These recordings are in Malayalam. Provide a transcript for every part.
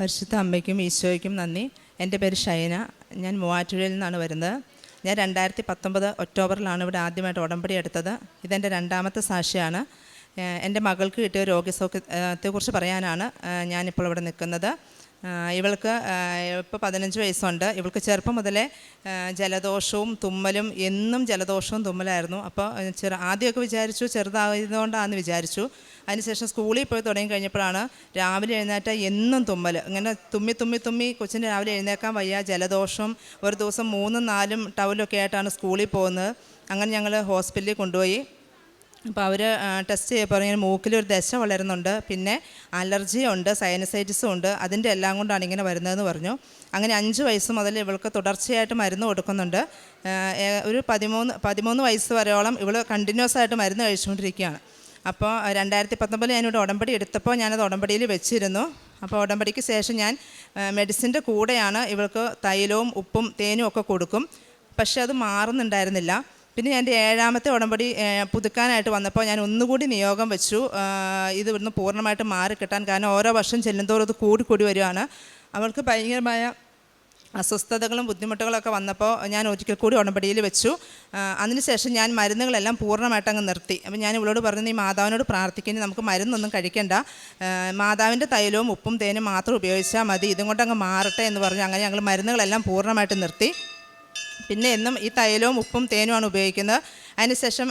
പരിശുദ്ധ അമ്മയ്ക്കും ഈശോയ്ക്കും നന്ദി. എന്റെ പേര് ഷൈന. ഞാൻ മൂവാറ്റുപുഴയിൽ നിന്നാണ് വരുന്നത്. ഞാൻ രണ്ടായിരത്തി പത്തൊമ്പത് ഒക്ടോബറിലാണ് ഇവിടെ ആദ്യമായിട്ട് ഉടമ്പടി എടുത്തത്. ഇതെന്റെ രണ്ടാമത്തെ സാക്ഷിയാണ്. എന്റെ മകൾക്ക് കിട്ടിയ രോഗസൗഖ്യത്തെക്കുറിച്ച് പറയാനാണ് ഞാനിപ്പോൾ ഇവിടെ നിൽക്കുന്നത്. ഇവൾക്ക് ഇപ്പോൾ പതിനഞ്ച് വയസ്സുണ്ട്. ഇവൾക്ക് ചെറുപ്പം മുതലേ ജലദോഷവും തുമ്മലും എന്നും ജലദോഷവും തുമ്മലായിരുന്നു. അപ്പോൾ ചെറു ആദ്യമൊക്കെ വിചാരിച്ചു ചെറുതായതുകൊണ്ടാണെന്ന് വിചാരിച്ചു. അതിനുശേഷം സ്കൂളിൽ പോയി തുടങ്ങി കഴിഞ്ഞപ്പോഴാണ് രാവിലെ എഴുന്നേറ്റ എന്നും തുമ്മൽ ഇങ്ങനെ തുമ്മി തുമ്മി തുമ്മി കൊച്ചിന് രാവിലെ എഴുന്നേക്കാൻ വയ്യ. ജലദോഷം ഒരു ദിവസം മൂന്നും നാലും ടൗലൊക്കെ ആയിട്ടാണ് സ്കൂളിൽ പോകുന്നത്. അങ്ങനെ ഞങ്ങൾ ഹോസ്പിറ്റലിൽ കൊണ്ടുപോയി. അപ്പോൾ അവർ ടെസ്റ്റ് ചെയ്യപ്പോൾ ഇങ്ങനെ മൂക്കിലൊരു ദശ വളരുന്നുണ്ട്. പിന്നെ അലർജി ഉണ്ട് സൈനസൈറ്റിസും ഉണ്ട്. അതിന്റെ എല്ലാം കൊണ്ടാണ് ഇങ്ങനെ വരുന്നതെന്ന് പറഞ്ഞു. അങ്ങനെ അഞ്ച് വയസ്സ് മുതൽ ഇവൾക്ക് തുടർച്ചയായിട്ട് മരുന്ന് കൊടുക്കുന്നുണ്ട്. ഒരു പതിമൂന്ന് പതിമൂന്ന് വയസ്സ് വരെയോളം ഇവൾ കണ്ടിന്യൂസ് ആയിട്ട് മരുന്ന് കഴിച്ചുകൊണ്ടിരിക്കുകയാണ്. അപ്പോൾ രണ്ടായിരത്തി പത്തൊമ്പതിൽ ഞാനിവിടെ ഉടമ്പടി എടുത്തപ്പോൾ ഞാനത് ഉടമ്പടിയിൽ വെച്ചിരുന്നു. അപ്പോൾ ഉടമ്പടിക്ക് ശേഷം ഞാൻ മെഡിസിന്റെ കൂടെയാണ് ഇവൾക്ക് തൈലവും ഉപ്പും തേനും ഒക്കെ കൊടുക്കും. പക്ഷേ അത് മാറുന്നുണ്ടായിരുന്നില്ല. പിന്നെ എന്റെ ഏഴാമത്തെ ഉടമ്പടി പുതുക്കാനായിട്ട് വന്നപ്പോൾ ഞാൻ ഒന്നുകൂടി നിയോഗം വെച്ചു. ഇത് ഇവിടുന്ന് പൂർണമായിട്ട് മാറിക്കിട്ടാൻ കാരണം ഓരോ വർഷം ചെല്ലുന്തോറും അത് കൂടിക്കൂടി കൂടി വരികയാണ് അവൾക്ക് ഭയങ്കരമായ അസ്വസ്ഥതകളും ബുദ്ധിമുട്ടുകളൊക്കെ വന്നപ്പോൾ ഞാൻ ഒരിക്കൽ കൂടി ഉടമ്പടിയിൽ വെച്ചു. അതിനുശേഷം ഞാൻ മരുന്നുകളെല്ലാം പൂർണമായിട്ട് അങ്ങ് നിർത്തി. അപ്പം ഞാൻ ഇവളോട് പറഞ്ഞു നീ മാതാവിനോട് പ്രാർത്ഥിക്കുന്നു നമുക്ക് മരുന്നൊന്നും കഴിക്കണ്ട. മാതാവിന്റെ തൈലവും ഉപ്പും തേനും മാത്രം ഉപയോഗിച്ചാൽ മതി. ഇതും കൊണ്ട് അങ്ങ് മാറട്ടെ എന്ന് പറഞ്ഞു. അങ്ങനെ ഞങ്ങൾ മരുന്നുകളെല്ലാം പൂർണമായിട്ട് നിർത്തി. പിന്നെ എന്നും ഈ തൈലവും ഉപ്പും തേനുമാണ് ഉപയോഗിക്കുന്നത്. അതിനുശേഷം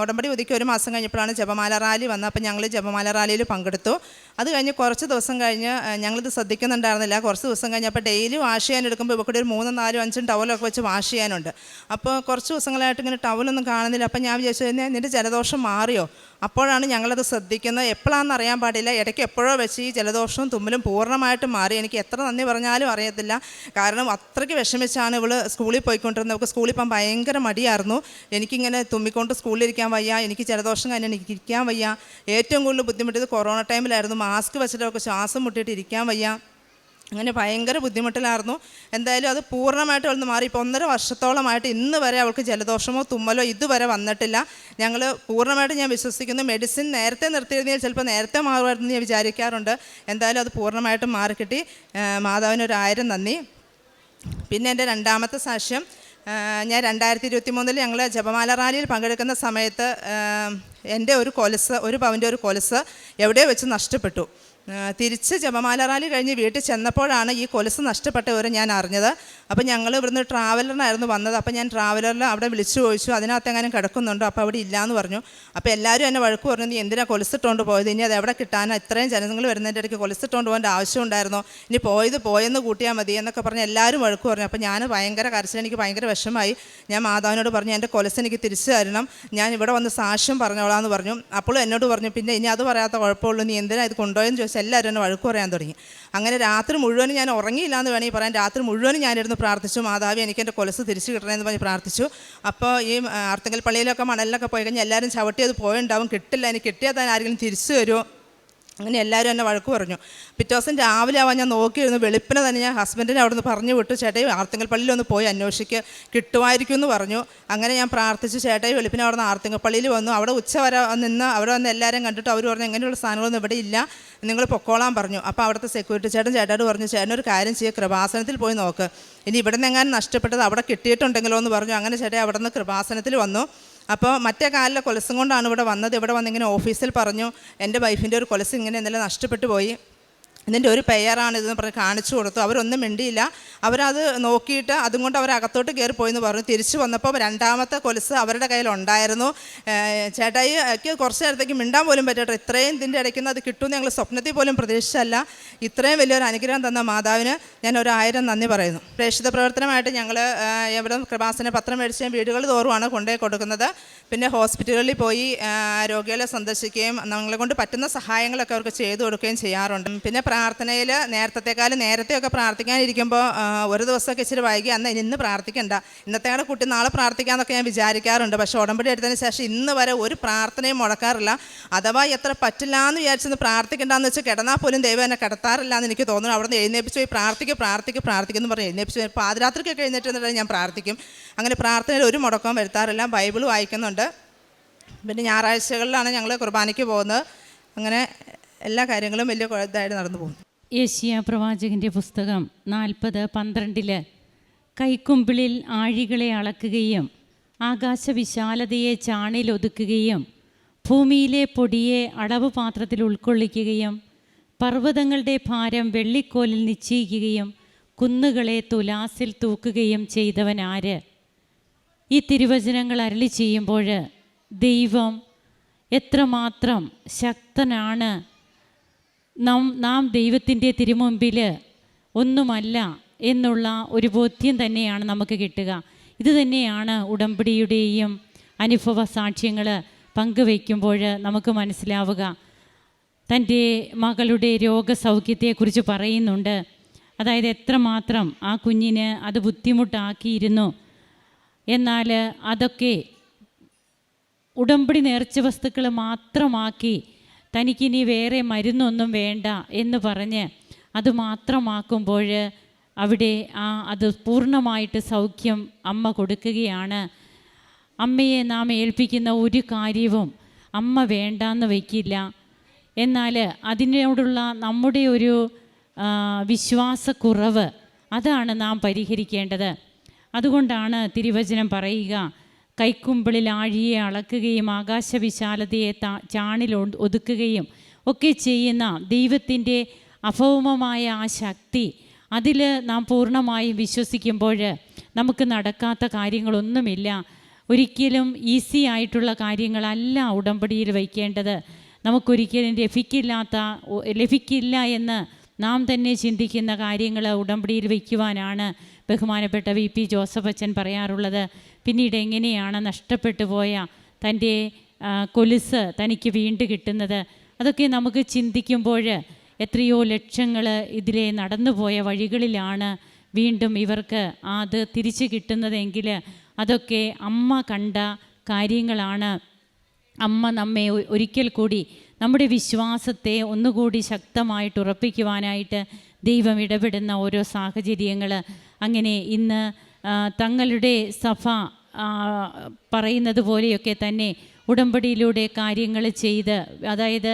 ഉടമ്പടി ഒതുക്കി ഒരു മാസം കഴിഞ്ഞപ്പോഴാണ് ജപമാല റാലി വന്നത്. അപ്പം ഞങ്ങൾ ജപമാല റാലിയിൽ പങ്കെടുത്തു. അത് കഴിഞ്ഞ് കുറച്ച് ദിവസം കഴിഞ്ഞ് ഞങ്ങളിത് ശ്രദ്ധിക്കുന്നുണ്ടായിരുന്നില്ല. കുറച്ച് ദിവസം കഴിഞ്ഞപ്പോൾ ഡെയിലി വാഷ് ചെയ്യാൻ എടുക്കുമ്പോൾ ഇവിടെ ഒരു മൂന്നും നാലും അഞ്ചും ടവലൊക്കെ വെച്ച് വാഷ് ചെയ്യാനുണ്ട്. അപ്പോൾ കുറച്ച് ദിവസങ്ങളായിട്ട് ഇങ്ങനെ ടവലൊന്നും കാണുന്നില്ല. അപ്പം ഞാൻ വിചാരിച്ചു കഴിഞ്ഞാൽ നിന്റെ ജലദോഷം മാറിയോ? അപ്പോഴാണ് ഞങ്ങളത് ശ്രദ്ധിക്കുന്നത്. എപ്പോഴാണെന്ന് അറിയാൻ പാടില്ല. ഇടയ്ക്ക് എപ്പോഴോ വെച്ച് ഈ ജലദോഷവും തുമ്മലും പൂർണമായിട്ട് മാറി. എനിക്ക് എത്ര നന്ദി പറഞ്ഞാലും അറിയത്തില്ല. കാരണം അത്രയ്ക്ക് വിഷമിച്ചാണ് ഇവൾ സ്കൂളിൽ പോയിക്കൊണ്ടിരുന്നത്. അവൾക്ക് സ്കൂളിൽ പോകാൻ ഭയങ്കര മടിയായിരുന്നു. എനിക്കിങ്ങനെ തുമ്മിക്കൊണ്ട് സ്കൂളിലിരിക്കാൻ വയ്യ എനിക്ക് ജലദോഷം കഴിഞ്ഞാൽ എനിക്ക് ഇരിക്കാൻ വയ്യ. ഏറ്റവും കൂടുതൽ ബുദ്ധിമുട്ടിയത് കൊറോണ ടൈമിലായിരുന്നു. മാസ്ക് വെച്ചിട്ടൊക്കെ ശ്വാസം മുട്ടിയിട്ട് ഇരിക്കാൻ വയ്യ. അങ്ങനെ ഭയങ്കര ബുദ്ധിമുട്ടിലായിരുന്നു. എന്തായാലും അത് പൂർണമായിട്ട് അവൾ മാറി. ഇപ്പോൾ ഒന്നര വർഷത്തോളമായിട്ട് ഇന്ന് വരെ അവൾക്ക് ജലദോഷമോ തുമ്മലോ ഇതുവരെ വന്നിട്ടില്ല. ഞങ്ങൾ പൂർണമായിട്ട് ഞാൻ വിശ്വസിക്കുന്നു. മെഡിസിൻ നേരത്തെ നിർത്തിയിരുന്നെങ്കിൽ ചിലപ്പോൾ നേരത്തെ മാറുമായിരുന്നു ഞാൻ വിചാരിക്കാറുണ്ട്. എന്തായാലും അത് പൂർണമായിട്ടും മാറിക്കിട്ടി. മാതാവിനൊരായിരം നന്ദി. പിന്നെ എന്റെ രണ്ടാമത്തെ സാക്ഷ്യം. ഞാൻ രണ്ടായിരത്തി ഇരുപത്തി മൂന്നിൽ ഞങ്ങൾ ജപമാല റാലിയിൽ പങ്കെടുക്കുന്ന സമയത്ത് എന്റെ ഒരു കൊലസ് ഒരു പവന്റെ ഒരു കൊലസ് എവിടെ വെച്ച് നഷ്ടപ്പെട്ടു. തിരിച്ച് ജപമാല റാലി കഴിഞ്ഞ് വീട്ടിൽ ചെന്നപ്പോഴാണ് ഈ കൊലസ് നഷ്ടപ്പെട്ട വിവരം ഞാൻ അറിഞ്ഞത്. അപ്പോൾ ഞങ്ങൾ ഇവിടുന്ന് ട്രാവലറിനായിരുന്നു വന്നത്. അപ്പോൾ ഞാൻ ട്രാവലറിൽ അവിടെ വിളിച്ചു ചോദിച്ചു അതിനകത്ത് എങ്ങാനും കിടക്കുന്നുണ്ടോ? അപ്പോൾ അവിടെ ഇല്ലയെന്ന് പറഞ്ഞു. അപ്പോൾ എല്ലാവരും എന്നെ വഴക്ക് പറഞ്ഞു നീ എന്തിനാണ് കൊലസിട്ടുകൊണ്ട് പോയത്? ഇനി അത് എവിടെ കിട്ടാനോ? ഇത്രയും ജനങ്ങൾ വരുന്നതിന്റെ ഇടയ്ക്ക് കൊലസിട്ടുകൊണ്ട് പോകേണ്ട ആവശ്യമുണ്ടായിരുന്നോ? ഇനി പോയത് പോയെന്ന് കൂട്ടിയാൽ മതി എന്നൊക്കെ പറഞ്ഞ് എല്ലാവരും വഴക്ക് പറഞ്ഞു. അപ്പോൾ ഞാൻ ഭയങ്കര കരച്ചിൽ എനിക്ക് ഭയങ്കര വിഷമായി ഞാൻ മാതാവിനോട് പറഞ്ഞു എന്റെ കൊലസ് എനിക്ക് തിരിച്ചു തരണം. ഞാൻ ഇവിടെ വന്ന് സാക്ഷ്യം പറഞ്ഞോളാന്ന് പറഞ്ഞു. അപ്പോൾ എന്നോട് പറഞ്ഞു പിന്നെ ഇനി അത് പറയാത്ത കുഴപ്പമുള്ളൂ. നീ എന്തിനാ ഇത് കൊണ്ടുപോയെന്ന് ചോദിച്ചാൽ എല്ലാവരും എന്നെ വഴക്ക് പറയാൻ തുടങ്ങി. അങ്ങനെ രാത്രി മുഴുവനും ഞാൻ ഉറങ്ങിയില്ല എന്ന് വേണമെങ്കിൽ പറയാൻ രാത്രി മുഴുവനും ഞാനിരുന്ന് പ്രാർത്ഥിച്ചു. മാതാവി എനിക്ക് എന്റെ കൊലസ് തിരിച്ചു കിട്ടണമെന്ന് പറഞ്ഞ് പ്രാർത്ഥിച്ചു. അപ്പോൾ ഈ ആ, പള്ളിയിലൊക്കെ മണലിലൊക്കെ പോയി കഴിഞ്ഞാൽ എല്ലാവരും ചവിട്ടി അത് പോയിണ്ടാവും. കിട്ടില്ല. എനിക്ക് കിട്ടിയാൽ തന്നെ ആരെങ്കിലും തിരിച്ചു വരുമോ അങ്ങനെ എല്ലാവരും എന്നെ വഴക്ക് പറഞ്ഞു. പിറ്റേ ദിവസം രാവിലെ ആവാൻ ഞാൻ നോക്കിയിരുന്നു വെളുപ്പിനെ തന്നെ ഞാൻ ഹസ്ബൻഡിനെ അവിടെ നിന്ന് പറഞ്ഞു വിട്ടു. ചേട്ടായി ആർത്തിങ്കൽ പള്ളിയിൽ ഒന്ന് പോയി അന്വേഷിക്കുക കിട്ടുമായിരിക്കും എന്ന് പറഞ്ഞു. അങ്ങനെ ഞാൻ പ്രാർത്ഥിച്ചു ചേട്ടായി വെളുപ്പിനെ അവിടെ നിന്ന് ആർത്തിങ്കൽ പള്ളിയിൽ വന്നു. അവിടെ ഉച്ച വരെ നിന്ന് അവിടെ വന്ന് എല്ലാവരും കണ്ടിട്ട് അവർ പറഞ്ഞു എങ്ങനെയുള്ള സാധനങ്ങളൊന്നും ഇവിടെ ഇല്ല. നിങ്ങൾ പൊക്കോളാൻ പറഞ്ഞു. അപ്പോൾ അവിടുത്തെ സെക്യൂരിറ്റി ചേട്ടൻ ചേട്ടായിട്ട് പറഞ്ഞു ചേട്ടൻ ഒരു കാര്യം ചെയ്യുക കൃപാസനത്തിൽ പോയി നോക്ക്. ഇനി ഇവിടെ നിന്ന് എങ്ങാനും നഷ്ടപ്പെട്ടത് അവിടെ കിട്ടിയിട്ടുണ്ടെങ്കിലോ എന്ന് പറഞ്ഞു. അങ്ങനെ ചേട്ടായി അവിടെ നിന്ന് കൃപാസനത്തിൽ വന്നു. അപ്പോൾ മറ്റേ കാലിലെ കൊലസും കൊണ്ടാണ് ഇവിടെ വന്നത്. ഇവിടെ വന്നിങ്ങനെ ഓഫീസിൽ പറഞ്ഞു എന്റെ വൈഫിന്റെ ഒരു കൊലസ് ഇങ്ങനെ ഇന്നലെ നഷ്ടപ്പെട്ടു പോയി. ഇതിന്റെ ഒരു പെയറാണ് ഇതെന്ന് പറഞ്ഞ് കാണിച്ചു കൊടുത്തു. അവരൊന്നും മിണ്ടിയില്ല. അവരത് നോക്കിയിട്ട് അതും കൊണ്ട് അവർ അകത്തോട്ട് കയറി പോയെന്ന് പറഞ്ഞു. തിരിച്ചു വന്നപ്പോൾ രണ്ടാമത്തെ കൊലുസ് അവരുടെ കയ്യിലുണ്ടായിരുന്നു ചേട്ടായിക്ക് കുറച്ച് നേരത്തേക്ക് മിണ്ടാൻ പോലും പറ്റട്ടെ. ഇത്രയും ഇതിന്റെ ഇടയ്ക്ക് അത് കിട്ടുമെന്ന് ഞങ്ങൾ സ്വപ്നത്തിൽ പോലും പ്രതീക്ഷിച്ചല്ല ഇത്രയും വലിയൊരു അനുഗ്രഹം തന്ന മാതാവിന് ഞാൻ ഒരു ആയിരം നന്ദി പറയുന്നു. പ്രേക്ഷിത പ്രവർത്തനമായിട്ട് ഞങ്ങൾ എവിടെ കൃപാസന പത്രം മേടിച്ച് വീടുകൾ തോറുമാണ് കൊണ്ടുപോയി കൊടുക്കുന്നത്. പിന്നെ ഹോസ്പിറ്റലുകളിൽ പോയി രോഗികളെ സന്ദർശിക്കുകയും നമ്മളെ കൊണ്ട് പറ്റുന്ന സഹായങ്ങളൊക്കെ അവർക്ക് ചെയ്തു കൊടുക്കുകയും ചെയ്യാറുണ്ട്. പിന്നെ പ്രാർത്ഥനയിൽ നേരത്തെക്കാളും നേരത്തെയൊക്കെ പ്രാർത്ഥിക്കാനിരിക്കുമ്പോൾ ഒരു ദിവസമൊക്കെ ഇച്ചിരി വൈകി അന്ന് ഇന്ന് പ്രാർത്ഥിക്കണ്ട. ഇന്നത്തെ കുട്ടി നാളെ പ്രാർത്ഥിക്കാമെന്നൊക്കെ ഞാൻ വിചാരിക്കാറുണ്ട്. പക്ഷേ ഉടമ്പടി എടുത്തതിന് ശേഷം ഇന്ന് വരെ ഒരു പ്രാർത്ഥനയും മുടക്കാറില്ല. അഥവാ എത്ര പറ്റില്ല എന്ന് വിചാരിച്ചെന്ന് പ്രാർത്ഥിക്കണ്ടെന്ന് വെച്ച് കിടന്നാൽ പോലും ദൈവം എന്നെ കിടത്താറില്ല എന്ന് എനിക്ക് തോന്നുന്നു. അവിടെ നിന്ന് എഴുന്നേപ്പിച്ച് പോയി പ്രാർത്ഥിക്കും പ്രാർത്ഥിക്കും പ്രാർത്ഥിക്കും എന്ന് പറഞ്ഞ് എഴുന്നേപ്പിച്ച് പാതിരാത്രിക്കൊക്കെ എഴുന്നേറ്റ് ഞാൻ പ്രാർത്ഥിക്കും. അങ്ങനെ പ്രാർത്ഥനയിൽ ഒരു മുടക്കവും വരുത്താറില്ല. ബൈബിൾ വായിക്കുന്നുണ്ട്. പിന്നെ ഞായറാഴ്ചകളിലാണ് ഞങ്ങൾ കുർബാനയ്ക്ക് പോകുന്നത്. അങ്ങനെ എല്ലാ കാര്യങ്ങളും വലിയ കുഴപ്പമായിട്ട് നടന്നു പോകുന്നു. യേശിയ പ്രവാചകന്റെ പുസ്തകം നാൽപ്പത് പന്ത്രണ്ടിൽ കൈക്കുമ്പിളിൽ ആഴികളെ അളക്കുകയും ആകാശവിശാലതയെ ചാണിലൊതുക്കുകയും ഭൂമിയിലെ പൊടിയെ അളവ് പാത്രത്തിൽ ഉൾക്കൊള്ളിക്കുകയും പർവതങ്ങളുടെ ഭാരം വെള്ളിക്കോലിൽ നിശ്ചയിക്കുകയും കുന്നുകളെ തുലാസിൽ തൂക്കുകയും ചെയ്തവൻ ആര് ഈ തിരുവചനങ്ങൾ അരളി ചെയ്യുമ്പോൾ ദൈവം എത്രമാത്രം ശക്തനാണ്. നാം നാം ദൈവത്തിന്റെ തിരുമുമ്പിൽ ഒന്നുമല്ല എന്നുള്ള ഒരു ബോധ്യം തന്നെയാണ് നമുക്ക് കിട്ടുക. ഇത് തന്നെയാണ് ഉടമ്പടിയുടെയും അനുഭവ സാക്ഷ്യങ്ങൾ പങ്കുവയ്ക്കുമ്പോൾ നമുക്ക് മനസ്സിലാവുക. തന്റെ മകളുടെ രോഗസൗഖ്യത്തെക്കുറിച്ച് പറയുന്നുണ്ട്. അതായത് എത്രമാത്രം ആ കുഞ്ഞിന് അത് ബുദ്ധിമുട്ടാക്കിയിരുന്നു. എന്നാൽ അതൊക്കെ ഉടമ്പടി നേർച്ച വസ്തുക്കൾ മാത്രമാക്കി തനിക്കിനി വേറെ മരുന്നൊന്നും വേണ്ട എന്ന് പറഞ്ഞ് അത് മാത്രമാക്കുമ്പോൾ അവിടെ ആ അത് പൂർണമായിട്ട് സൗഖ്യം അമ്മ കൊടുക്കുകയാണ്. അമ്മയെ നാം ഏൽപ്പിക്കുന്ന ഒരു കാര്യവും അമ്മ വേണ്ടാന്ന് വയ്ക്കില്ല. എന്നാൽ അതിനോടുള്ള നമ്മുടെ ഒരു വിശ്വാസക്കുറവ് അതാണ് നാം പരിഹരിക്കേണ്ടത്. അതുകൊണ്ടാണ് തിരുവചനം പറയുക കൈക്കുമ്പിളിൽ ആഴിയെ അളക്കുകയും ആകാശവിശാലതയെ താ ചാണിൽ ഒതുക്കുകയും ഒക്കെ ചെയ്യുന്ന ദൈവത്തിന്റെ അഭൗമമായ ആ ശക്തി അതിൽ നാം പൂർണമായും വിശ്വസിക്കുമ്പോൾ നമുക്ക് നടക്കാത്ത കാര്യങ്ങളൊന്നുമില്ല. ഒരിക്കലും ഈസി ആയിട്ടുള്ള കാര്യങ്ങളല്ല ഉടമ്പടിയിൽ വയ്ക്കേണ്ടത്. നമുക്കൊരിക്കലും ലഭിക്കില്ലാത്ത ലഭിക്കില്ല എന്ന് നാം തന്നെ ചിന്തിക്കുന്ന കാര്യങ്ങൾ ഉടമ്പടിയിൽ വയ്ക്കുവാനാണ് ബഹുമാനപ്പെട്ട വി പി ജോസഫ് അച്ഛൻ പറയാറുള്ളത് പിന്നീട് എങ്ങനെയാണ് നഷ്ടപ്പെട്ടു പോയ തന്റെ കൊലുസ് തനിക്ക് വീണ്ടും കിട്ടുന്നത്? അതൊക്കെ നമുക്ക് ചിന്തിക്കുമ്പോൾ എത്രയോ ലക്ഷങ്ങൾ ഇതിലെ നടന്നുപോയ വഴികളിലാണ് വീണ്ടും ഇവർക്ക് അത് തിരിച്ചു കിട്ടുന്നതെങ്കിൽ അതൊക്കെ അമ്മ കണ്ട കാര്യങ്ങളാണ്. അമ്മ നമ്മെ ഒരിക്കൽ കൂടി നമ്മുടെ വിശ്വാസത്തെ ഒന്നുകൂടി ശക്തമായിട്ട് ഉറപ്പിക്കുവാനായിട്ട് ദൈവം ഇടപെടുന്ന ഓരോ സാഹചര്യങ്ങൾ. അങ്ങനെ ഇന്ന് തങ്ങളുടെ സഭ പറയുന്നത് പോലെയൊക്കെ തന്നെ ഉടമ്പടിയിലൂടെ കാര്യങ്ങൾ ചെയ്ത് അതായത്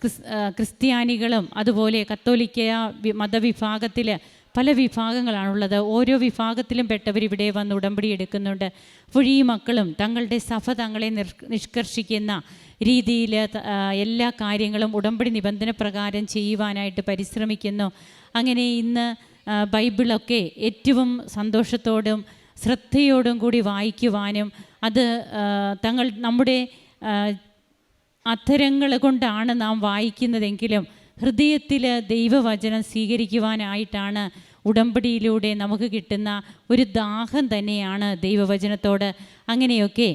ക്രിസ് ക്രിസ്ത്യാനികളും അതുപോലെ കത്തോലിക്ക മതവിഭാഗത്തിൽ പല വിഭാഗങ്ങളാണുള്ളത്. ഓരോ വിഭാഗത്തിലും പെട്ടവർ ഇവിടെ വന്ന് ഉടമ്പടി എടുക്കുന്നുണ്ട്. അപ്പോൾ ഈ മക്കളും തങ്ങളുടെ സഭ തങ്ങളെ നിഷ്കർഷിക്കുന്ന രീതിയിൽ എല്ലാ കാര്യങ്ങളും ഉടമ്പടി നിബന്ധന പ്രകാരം ചെയ്യുവാനായിട്ട് പരിശ്രമിക്കുന്നു. അങ്ങനെ ഇന്ന് ബൈബിളൊക്കെ ഏറ്റവും സന്തോഷത്തോടും ശ്രദ്ധയോടും കൂടി വായിക്കുവാനും അത് തങ്ങൾ നമ്മുടെ അധരങ്ങൾ കൊണ്ടാണ് നാം വായിക്കുന്നതെങ്കിലും ഹൃദയത്തിൽ ദൈവവചനം സ്വീകരിക്കുവാനായിട്ടാണ് ഉടമ്പടിയിലൂടെ നമുക്ക് കിട്ടുന്ന ഒരു ദാഹം തന്നെയാണ് ദൈവവചനത്തോട്. അങ്ങനെയൊക്കെ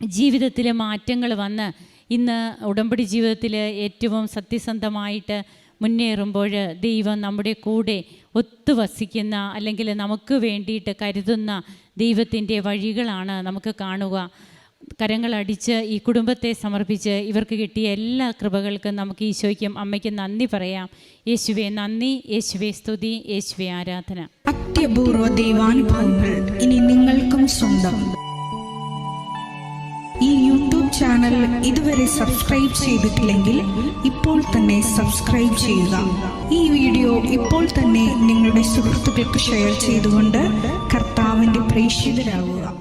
ജീവിതത്തിൽ മാറ്റങ്ങൾ വന്ന് ഇന്ന് ഉടമ്പടി ജീവിതത്തിൽ ഏറ്റവും സത്യസന്ധമായിട്ട് മുന്നേറുമ്പോൾ ദൈവം നമ്മുടെ കൂടെ ഒത്തു വസിക്കുന്ന അല്ലെങ്കിൽ നമുക്ക് വേണ്ടിയിട്ട് കരുതുന്ന ദൈവത്തിന്റെ വഴികളാണ് നമുക്ക് കാണുക. കരങ്ങളടിച്ച് ഈ കുടുംബത്തെ സമർപ്പിച്ച് ഇവർക്ക് കിട്ടിയ എല്ലാ കൃപകൾക്കും നമുക്ക് ഈശോയ്ക്കും അമ്മയ്ക്കും നന്ദി പറയാം. യേശുവെ നന്ദി. യേശുവെ സ്തുതി. യേശുവെ ആരാധന. അത്യപൂർവ ദൈവാനുഭവങ്ങൾ ഇനി നിങ്ങൾക്കും സ്വന്തം. ഈ യൂട്യൂബ് ചാനൽ ഇതുവരെ സബ്സ്ക്രൈബ് ചെയ്തിട്ടില്ലെങ്കിൽ ഇപ്പോൾ തന്നെ സബ്സ്ക്രൈബ് ചെയ്യുക. ഈ വീഡിയോ ഇപ്പോൾ തന്നെ നിങ്ങളുടെ സുഹൃത്തുക്കൾക്ക് ഷെയർ ചെയ്തുകൊണ്ട് കർത്താവിന്റെ പ്രേക്ഷിതരാകുക